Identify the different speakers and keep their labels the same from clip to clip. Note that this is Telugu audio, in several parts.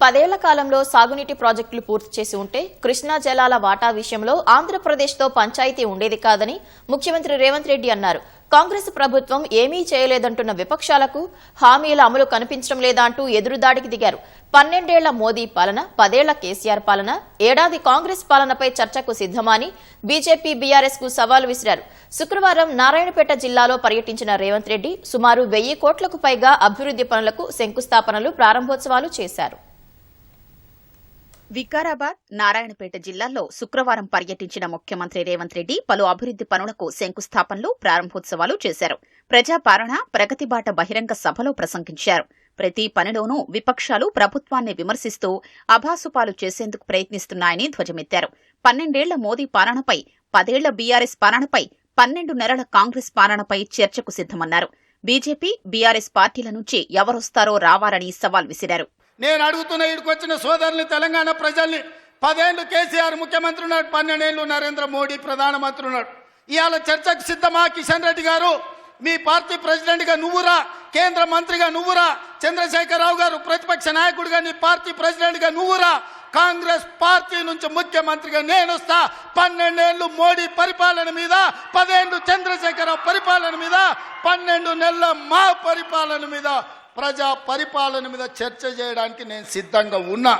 Speaker 1: పదేళ్ళ కాలంలో సాగునీటి ప్రాజెక్టులు పూర్తి చేసి ఉంటే కృష్ణా జలాల వాటా విషయంలో ఆంధ్రప్రదేశ్తో పంచాయతీ ఉండేది కాదని ముఖ్యమంత్రి రేవంత్ రెడ్డి అన్నారు. కాంగ్రెస్ ప్రభుత్వం ఏమీ చేయలేదంటున్న విపక్షాలకు హామీల అమలు కనిపించడం లేదా అంటూ ఎదురుదాడికి దిగారు. పన్నెండేళ్ళ మోదీ పాలన పదేళ్ళ కేసీఆర్ పాలన ఏడాది కాంగ్రెస్ పాలనపై చర్చకు సిద్దమాని బీజేపీ బీఆర్ఎస్కు సవాల్ విసిరారు. శుక్రవారం నారాయణపేట జిల్లాలో పర్యటించిన రేవంత్ రెడ్డి సుమారు వెయ్యి కోట్లకు పైగా అభివృద్ది పనులకు శంకుస్థాపనలు ప్రారంభోత్సవాలు చేశారు.
Speaker 2: వికారాబాద్ నారాయణపేట జిల్లాల్లో శుక్రవారం పర్యటించిన ముఖ్యమంత్రి రేవంత్ రెడ్డి పలు అభివృద్ది పనులకు శంకుస్థాపనలు ప్రారంభోత్సవాలు చేశారు. ప్రజాపాలన ప్రగతిబాట బహిరంగ సభలో ప్రసంగించారు. ప్రతి పనిలోనూ విపక్షాలు ప్రభుత్వాన్ని విమర్శిస్తూ అభాసుపాలు చేసేందుకు ప్రయత్నిస్తున్నాయని ధ్వజమెత్తారు. పన్నెండేళ్ళ మోదీ పాలనపై పదేళ్ళ బీఆర్ఎస్ పాలనపై పన్నెండు నెలల కాంగ్రెస్ పాలనపై చర్చకు సిద్దమన్నారు బీజేపీ బీఆర్ఎస్ పార్టీల నుంచి ఎవరొస్తారో రావాలని సవాల్ విసిరారు.
Speaker 3: నేను అడుగుతున్న ఇక్కడికి వచ్చిన సోదరుని తెలంగాణ ప్రజల్ని పదేళ్ళు కేసీఆర్ ముఖ్యమంత్రి ఉన్నాడు పన్నెండేళ్ళు నరేంద్ర మోడీ ప్రధానమంత్రి ఉన్నాడు. ఇవాళ చర్చకు సిద్ధమా కిషన్ రెడ్డి గారు? మీ పార్టీ ప్రెసిడెంట్గా నువ్వురా కేంద్ర మంత్రిగా నువ్వురా చంద్రశేఖరరావు గారు ప్రతిపక్ష నాయకుడిగా నీ పార్టీ ప్రెసిడెంట్గా నువ్వురా కాంగ్రెస్ పార్టీ నుంచి ముఖ్యమంత్రిగా నేను వస్తా పన్నెండేళ్ళు మోడీ పరిపాలన మీద పదేళ్ళు చంద్రశేఖరరావు పరిపాలన మీద పన్నెండు నెలల మా పరిపాలన మీద ప్రజా పరిపాలన మీద చర్చ చేయడానికి నేను సిద్ధంగా ఉన్నా.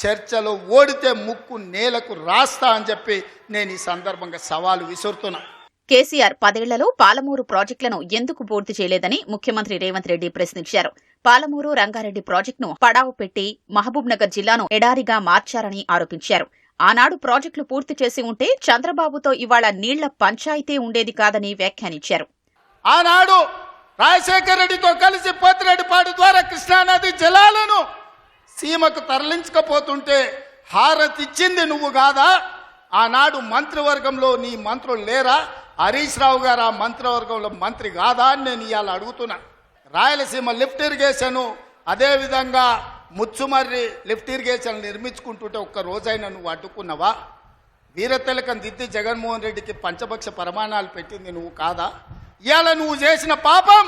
Speaker 3: చర్చలో ఓడితే ముక్కు నేలకు రాస్తా అని చెప్పి నేను ఈ సందర్భంగా సవాలు విసురుతున్నా.
Speaker 2: కేసీఆర్ పదేళ్ళలో పాలమూరు ప్రాజెక్టులను ఎందుకు పూర్తి చేయలేదని ముఖ్యమంత్రి రేవంత్ రెడ్డి ప్రశ్నించారు. పాలమూరు రంగారెడ్డి ప్రాజెక్టును పడావు పెట్టి మహబూబ్నగర్ జిల్లాను ఎడారిగా మార్చారని ఆరోపించారు. ఆనాడు ప్రాజెక్టులు పూర్తి చేసి ఉంటే చంద్రబాబుతో ఇవాళ నీళ్ళ పంచాయతీ ఉండేది కాదని వ్యాఖ్యానించారు.
Speaker 3: ఆనాడు రాజశేఖర రెడ్డితో కలిసి పోతిరెడ్డిపాడు ద్వారా కృష్ణానది జలాలను సీమకు తరలించకపోతుంటే హారతిచ్చింది నువ్వు కాదా? ఆనాడు మంత్రివర్గంలో నీ మంత్రులు లేరా? హరీష్ రావు గారు ఆ మంత్రివర్గంలో మంత్రి కాదా అని నేను ఇవాళ అడుగుతున్నా. రాయలసీమ లిఫ్ట్ ఇరిగేషను అదేవిధంగా ముచ్చుమర్రి లిఫ్ట్ ఇరిగేషన్ నిర్మించుకుంటుంటే ఒక్క రోజైనా నువ్వు అడ్డుకున్నావా? వీరతిలకం దిద్ది జగన్మోహన్ రెడ్డికి పంచభక్ష ప్రమాణాలు పెట్టింది నువ్వు కాదా? ఇవాళ నువ్వు చేసిన పాపం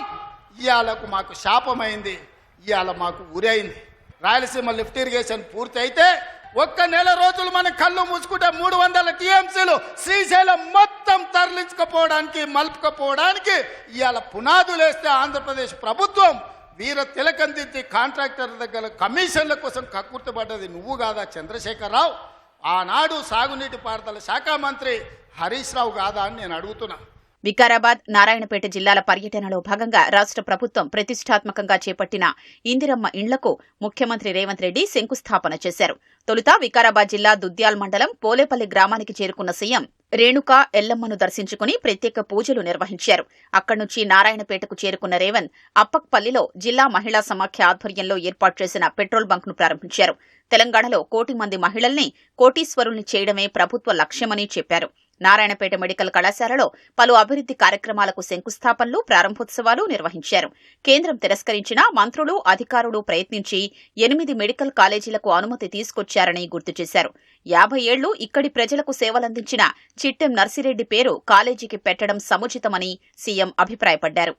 Speaker 3: ఇవాళకు మాకు శాపమైంది ఇవాళ మాకు ఉరైంది రాయలసీమ లిఫ్ట్ ఇరిగేషన్ పూర్తి అయితే ఒక్క నెల రోజులు మన కళ్ళు మూసుకుంటే మూడు వందల టీఎంసీలు శ్రీశైలం మొత్తం తరలించకపోవడానికి మలుపుకపోవడానికి ఇవాళ పునాదులు వేస్తే ఆంధ్రప్రదేశ్ ప్రభుత్వం వీర తిలకందించి కాంట్రాక్టర్ దగ్గర కమిషన్ల కోసం కక్కుర్తిపడ్డది నువ్వు కాదా చంద్రశేఖరరావు? ఆనాడు సాగునీటి పారుదల శాఖ మంత్రి హరీష్ రావు కాదా అని నేను అడుగుతున్నా.
Speaker 2: వికారాబాద్ నారాయణపేట జిల్లాల పర్యటనలో భాగంగా రాష్ట్ర ప్రభుత్వం ప్రతిష్టాత్మకంగా చేపట్టిన ఇందిరమ్మ ఇండ్లకు ముఖ్యమంత్రి రేవంత్ రెడ్డి శంకుస్థాపన చేశారు. తొలుత వికారాబాద్ జిల్లా దుద్యాల్ మండలం పోలేపల్లి గ్రామానికి చేరుకున్న సీఎం రేణుక ఎల్లమ్మను దర్శించుకుని ప్రత్యేక పూజలు నిర్వహించారు. అక్కడి నుంచి నారాయణపేటకు చేరుకున్న రేవంత్ అప్పక్పల్లిలో జిల్లా మహిళా సమాఖ్య ఆధ్వర్యంలో ఏర్పాటు చేసిన పెట్రోల్ బంక్ను ప్రారంభించారు. తెలంగాణలో కోటి మంది మహిళల్ని కోటీశ్వరుల్ని చేయడమే ప్రభుత్వ లక్ష్యమని చెప్పారు. నారాయణపేట మెడికల్ కళాశాలలో పలు అభివృద్ది కార్యక్రమాలకు శంకుస్థాపనలు ప్రారంభోత్సవాలు నిర్వహించారు. కేంద్రం తిరస్కరించినా మంత్రులు అధికారులు ప్రయత్నించి ఎనిమిది మెడికల్ కాలేజీలకు అనుమతి తీసుకొచ్చారని గుర్తు చేశారు. యాభై ఏళ్ళు ఇక్కడి ప్రజలకు సేవలందించిన చిట్టెం నర్సిరెడ్డి పేరు కాలేజీకి పెట్టడం సముచితమని సీఎం అభిప్రాయపడ్డారు.